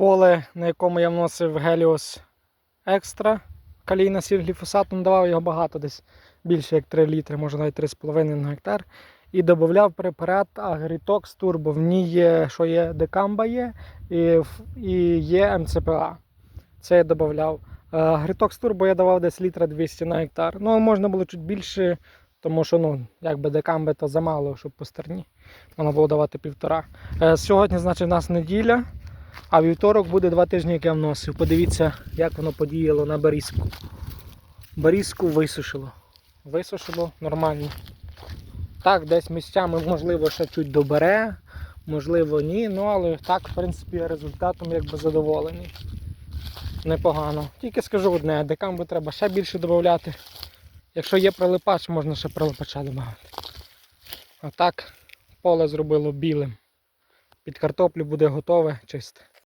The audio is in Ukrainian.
поле, на якому я вносив Helios Extra. Калійна сіль гліфосатом давав його багато, десь більше як 3 літри, може навіть 3,5 на гектар. І додавав препарат Agritox Turbo. В ній є, що є декамба є, і, і є МЦПА. Це я додавав. Agritox Turbo я давав десь літра 200 на гектар. Ну, можна було чуть більше, тому що ну, якби декамби то замало, щоб по стерні. Можна було давати півтора. Е, Сьогодні, значить, у нас неділя, а вівторок буде два тижні, як я вносив. Подивіться, як воно подіяло на барізку. Барізку висушило. Висушило нормально. Так, десь місцями, можливо, ще чуть добере, можливо, ні. Ну, але так, в принципі, результатом якби задоволений. Непогано. Тільки скажу одне, декамбу треба ще більше додати. Якщо є прилипач, можна ще прилипача додати. А так, поле зробило білим. Під картоплю буде готове, чисте.